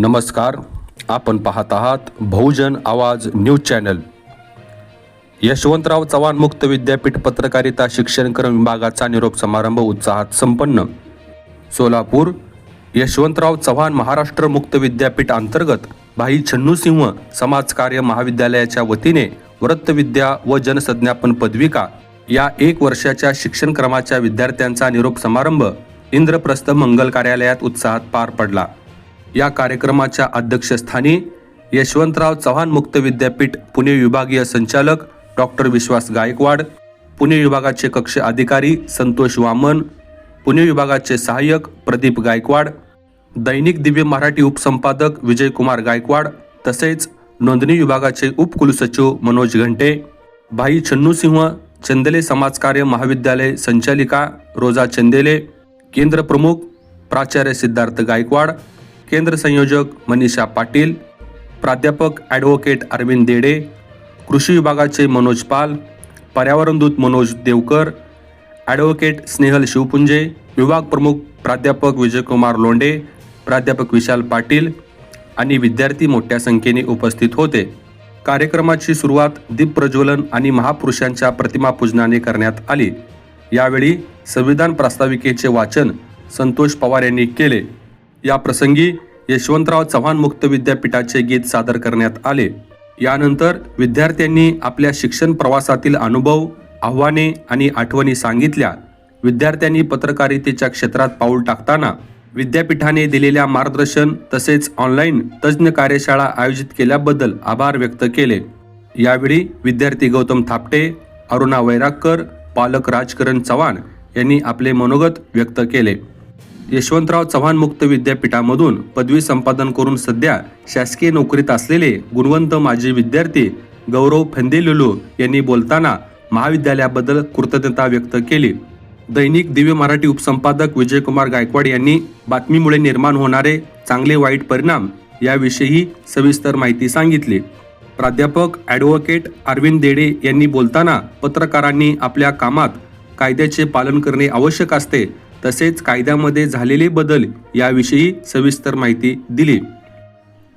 नमस्कार आपण पाहत आहात बहुजन आवाज न्यूज चॅनल. यशवंतराव चव्हाण मुक्त विद्यापीठ पत्रकारिता शिक्षणक्रम विभागाचा निरोप समारंभ उत्साहात संपन्न. सोलापूर यशवंतराव चव्हाण महाराष्ट्र मुक्त विद्यापीठ अंतर्गत भाई छन्नूसिंह समाजकार्य महाविद्यालयाच्या वतीने वृत्तविद्या व जनसंज्ञापन पदविका या एक वर्षाच्या शिक्षणक्रमाच्या विद्यार्थ्यांचा निरोप समारंभ इंद्रप्रस्थ मंगल कार्यालयात उत्साहात पार पडला. या कार्यक्रमाच्या अध्यक्षस्थानी यशवंतराव चव्हाण मुक्त विद्यापीठ पुणे विभागीय संचालक डॉक्टर विश्वास गायकवाड पुणे विभागाचे कक्ष अधिकारी संतोष वामन पुणे विभागाचे सहाय्यक प्रदीप गायकवाड दैनिक दिव्य मराठी उपसंपादक विजयकुमार गायकवाड तसेच नोंदणी विभागाचे उपकुलसचिव मनोज घंटे भाई छन्नूसिंह चंदेले समाजकार्य महाविद्यालय संचालिका रोजा चंदेले केंद्र प्रमुख प्राचार्य सिद्धार्थ गायकवाड केंद्र संयोजक मनीषा पाटील प्राध्यापक ॲडव्होकेट अरविंद देडे कृषी विभागाचे मनोज पाल पर्यावरण दूत मनोज देवकर ॲडव्होकेट स्नेहल शिवपुंजे विभाग प्रमुख प्राध्यापक विजयकुमार लोंडे प्राध्यापक विशाल पाटील आणि विद्यार्थी मोठ्या संख्येने उपस्थित होते. कार्यक्रमाची सुरुवात दीपप्रज्वलन आणि महापुरुषांच्या प्रतिमा पूजनाने करण्यात आली. यावेळी संविधान प्रास्ताविकेचे वाचन संतोष पवार यांनी केले. या प्रसंगी यशवंतराव चव्हाण मुक्त विद्यापीठाचे गीत सादर करण्यात आले. यानंतर विद्यार्थ्यांनी आपल्या शिक्षण प्रवासातील अनुभव आव्हाने आणि आठवणी सांगितल्या. विद्यार्थ्यांनी पत्रकारितेच्या क्षेत्रात पाऊल टाकताना विद्यापीठाने दिलेल्या मार्गदर्शन तसेच ऑनलाईन तज्ज्ञ कार्यशाळा आयोजित केल्याबद्दल आभार व्यक्त केले. यावेळी विद्यार्थी गौतम थापटे अरुणा वैरागकर पालक राजकरण चव्हाण यांनी आपले मनोगत व्यक्त केले. यशवंतराव चव्हाण मुक्त विद्यापीठामधून पदवी संपादन करून सध्या शासकीय नोकरीत असलेले गुणवंत माजी विद्यार्थी गौरव फेंदेलुलू यांनी बोलताना महाविद्यालयाबद्दल कृतज्ञता व्यक्त केली. दैनिक दिव्य मराठी उपसंपादक विजयकुमार गायकवाड यांनी बातमीमुळे निर्माण होणारे चांगले वाईट परिणाम याविषयी सविस्तर माहिती सांगितली. प्राध्यापक ॲडव्होकेट अरविंद देडे यांनी बोलताना पत्रकारांनी आपल्या कामात कायद्याचे पालन करणे आवश्यक असते तसेच कायद्यामध्ये झालेले बदल याविषयी सविस्तर माहिती दिली.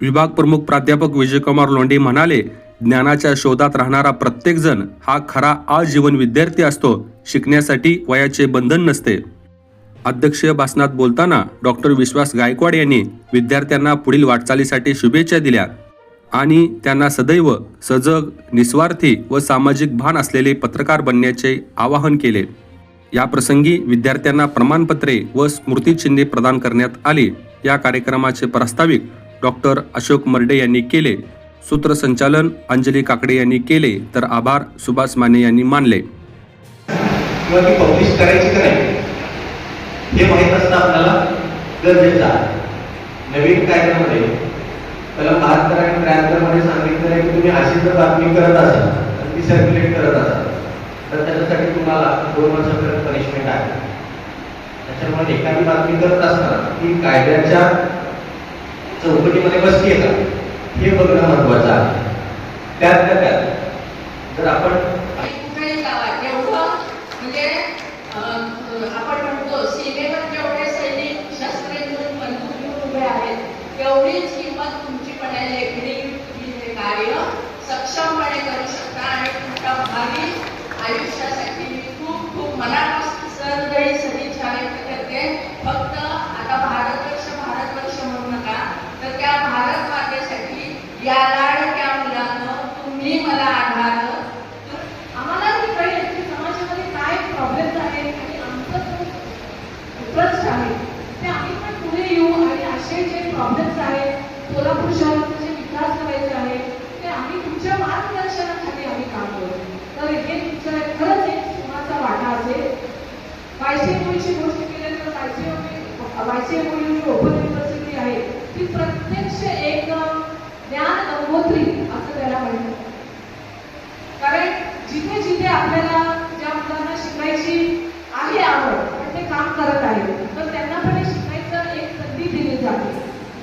विभाग प्रमुख प्राध्यापक विजयकुमार लोंढे म्हणाले ज्ञानाच्या शोधात राहणारा प्रत्येकजण हा खरा आजीवन विद्यार्थी असतो शिकण्यासाठी वयाचे बंधन नसते. अध्यक्षीय भाषणात बोलताना डॉक्टर विश्वास गायकवाड यांनी विद्यार्थ्यांना पुढील वाटचालीसाठी शुभेच्छा दिल्या आणि त्यांना सदैव सजग निस्वार्थी व सामाजिक भान असलेले पत्रकार बनण्याचे आवाहन केले. या प्रसंगी विद्यार्थ्यांना प्रमाणपत्रे व स्मृतिचिन्हे प्रदान करण्यात आली. या कार्यक्रमाचे प्रास्ताविक डॉक्टर अशोक मर्डे यांनी केले. सूत्रसंचालन अंजली काकडे यांनी केले. तर आभार सुभाष माने यांनी मानले. किंवा ती पब्लिश करायची का नाही हे माहीत असणं आपल्याला गरजेचं आहे. नवीन कायद्यामध्ये त्याला बहात्तर आणि त्र्याहत्तरमध्ये सांगितलं आहे की तुम्ही अशी जर बातमी करत असाल आणि ती सर्क्युलेट करत असाल. तर त्याच्यासाठी तुम्हाला दोन वर्षापर्यंत पनिशमेंट आहे. त्याच्यामुळे एखादी बातमी करत असताना ती कायद्याच्या चौकटीमध्ये बसते का? हे बघणं महत्वाचं आहे. त्यात त्यात जर आपण कुठेही जावा जेवढं म्हणजे अं, आपण म्हणतो सीमेवर जेवढे सैनिक शस्त्रे घेऊन बंदूक घेऊन उभे आहेत तेवढीच किंमत तुमची पण आहे लेखणी तुम्ही हे कार्य सक्षमपणे करू शकता आणि तुमच्या भावी आयुष्यासाठी मी खूप खूप मनापासून सरदळी सदिच्छा व्यक्त करते फक्त आता भारतवर्ष भारतवर्ष म्हणू नका तर त्या भारत मातेसाठी या लाडक्या मुलानं तुम्ही मला आढळलं आम्हाला हे कळेल की समाजामध्ये काय प्रॉब्लेम्स आहेत आणि आमचं जो इंटरेस्ट आहे ते आम्ही पण पुढे येऊ आणि असे जे प्रॉब्लेम्स आहेत सोलापूर शहराचा जे विकास करायचे आहे ते आम्ही तुमच्या मार्गदर्शनाखाली आम्ही काम करू तर हे तुमचं खरंच एक सिंहाचा वाटा असेल वायसीएमओची गोष्ट केली तर वायसीएम वायसीएमओ जी ओपन युनिव्हर्सिटी आहे. ती प्रत्यक्ष एक ज्ञान गंगोत्री असं त्याला म्हणतात. कारण जिथे जिथे आपल्याला ज्या मुलांना शिकायची आहे आवड पण ते काम करत आहे तर त्यांना पण शिकायचं एक संधी दिली जाते.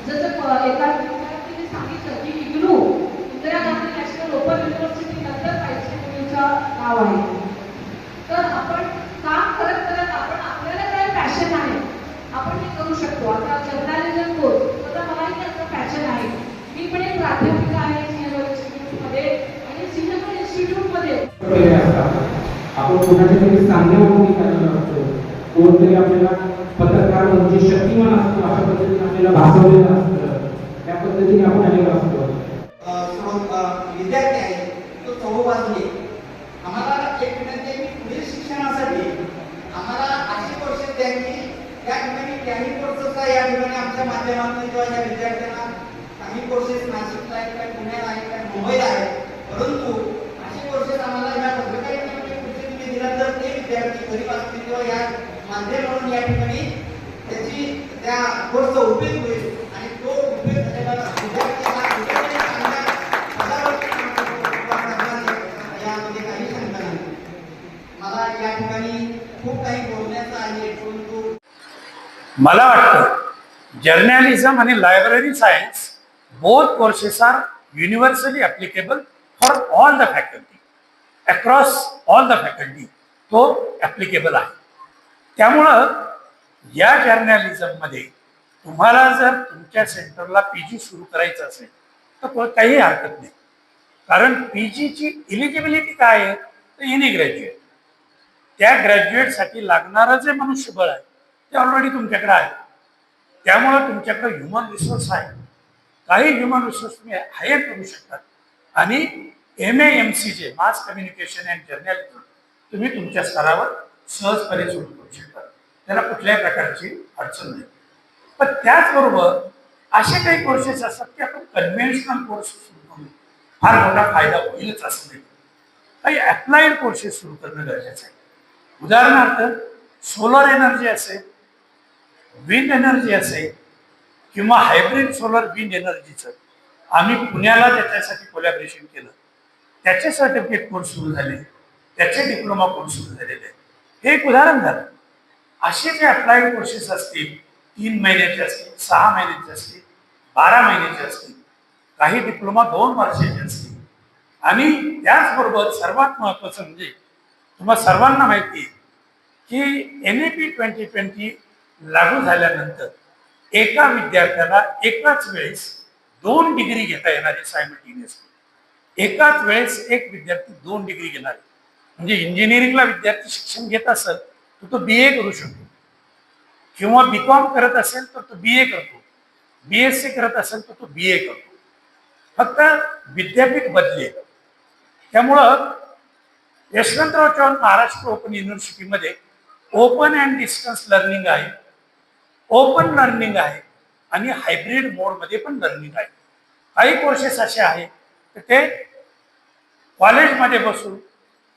जसं एका विद्यार्थ्याने सांगितलं की IGNOU Indira Gandhi national open university नंतर पाहिजे नाव आहे तर आपण काम करत करत आपण आपल्याला काय पॅशन आहे आपण हे करू शकतो आता जर्नलिझम कोर्स आता मलाही आता इन्स्टिट्यूटमध्ये असतात. आपण कोणाच्या तरी सांगण्यावरून करायला असतो कोणतरी आपल्याला पत्रकार म्हणजे शक्तिमान असतो अशा पद्धतीने आपल्याला भासवलेलं असतं. त्या पद्धतीने आपण आलेलो असतो. सर्व अ, विद्यार्थी आहेत तो चहूबाजूने आम्हाला एक विनंती आहे की पुढील शिक्षणासाठी आम्हाला अशी कोर्सेस त्यांनी की या ठिकाणी काही कोर्सेसचा या ठिकाणी आमच्या माध्यमातून किंवा या विद्यार्थ्यांना काही कोर्सेस नाशिकला आहेत काही पुण्याला आहेत काय मुंबईला आहेत. परंतु विद्यार्थी किंवा या माध्यम म्हणून या ठिकाणी त्याची त्या कोर्सचा उपयोग होईल. आणि तो उपयोग झालेला यामध्ये काही शंका नाही. मला या ठिकाणी खूप काही आहे परंतु मला वाटतं जर्नॅलिझम आणि library science both courses are universally applicable for all the faculty across all the faculty तो ॲप्लिकेबल आहे. त्यामुळं या जर्नॅलिझममध्ये तुम्हाला जर तुमच्या सेंटरला पी जी सुरू करायचं असेल तर काही हरकत नाही. कारण पी जीची इलिजिबिलिटी काय आहे? तर इनी ग्रॅज्युएट त्या ग्रॅज्युएटसाठी लागणारं जे मनुष्यबळ आहे ते ऑलरेडी तुमच्याकडे आहे. त्यामुळं तुमच्याकडे ह्युमन रिसोर्स आहे. काही ह्युमन रिसोर्स तुम्ही हायर करू शकतात आणि एम ए एम सी जे मास कम्युनिकेशन अँड जर्नॅलिझम तुम्ही तुमच्या स्तरावर सहजपणे सुरू करू शकता. त्याला कुठल्याही प्रकारची अडचण नाही. पण त्याचबरोबर असे काही कोर्सेस असतात की आपण कन्व्हेन्शनल कोर्स सुरू करून फार मोठा फायदा होईलच असं नाही. काही अप्लाइड कोर्सेस सुरू करणं गरजेचं आहे. उदाहरणार्थ सोलर एनर्जी असेल विंड एनर्जी असेल किंवा हायब्रिड सोलर विंड एनर्जीचं आम्ही पुण्याला त्याच्यासाठी कोलॅबरेशन केलं. त्याचे सर्टिफिकेट कोर्स सुरू झाले. त्याचे डिप्लोमा कोर्स सुरू झालेले आहेत. हे एक उदाहरण झालं. असे जे अप्लाइड कोर्सेस असतील तीन महिन्याचे असतील सहा महिन्याचे असतील बारा महिन्याचे असतील काही डिप्लोमा दोन वर्षाचे असतील. आणि त्याचबरोबर सर्वात महत्वाचं म्हणजे तुम्हा सर्वांना माहिती आहे की N E P twenty twenty लागू झाल्यानंतर एका विद्यार्थ्याला एकाच वेळेस दोन डिग्री घेता येणारी आहे सायमल्टेनियसली एकाच वेळेस एक विद्यार्थी दोन डिग्री घेणार आहे. म्हणजे इंजिनिअरिंगला विद्यार्थी शिक्षण घेत असेल तर तो बी ए करू शकतो. किंवा बी कॉम करत असेल तर तो बी ए करतो. बी एस सी करत असेल तर तो बी ए करतो. फक्त विद्यापीठ बदले त्यामुळं यशवंतराव चव्हाण महाराष्ट्र ओपन युनिव्हर्सिटीमध्ये ओपन अँड डिस्टन्स लर्निंग आहे. ओपन लर्निंग आहे. आणि हायब्रिड मोडमध्ये पण लर्निंग आहे. काही कोर्सेस असे आहेत तर ते कॉलेजमध्ये बसून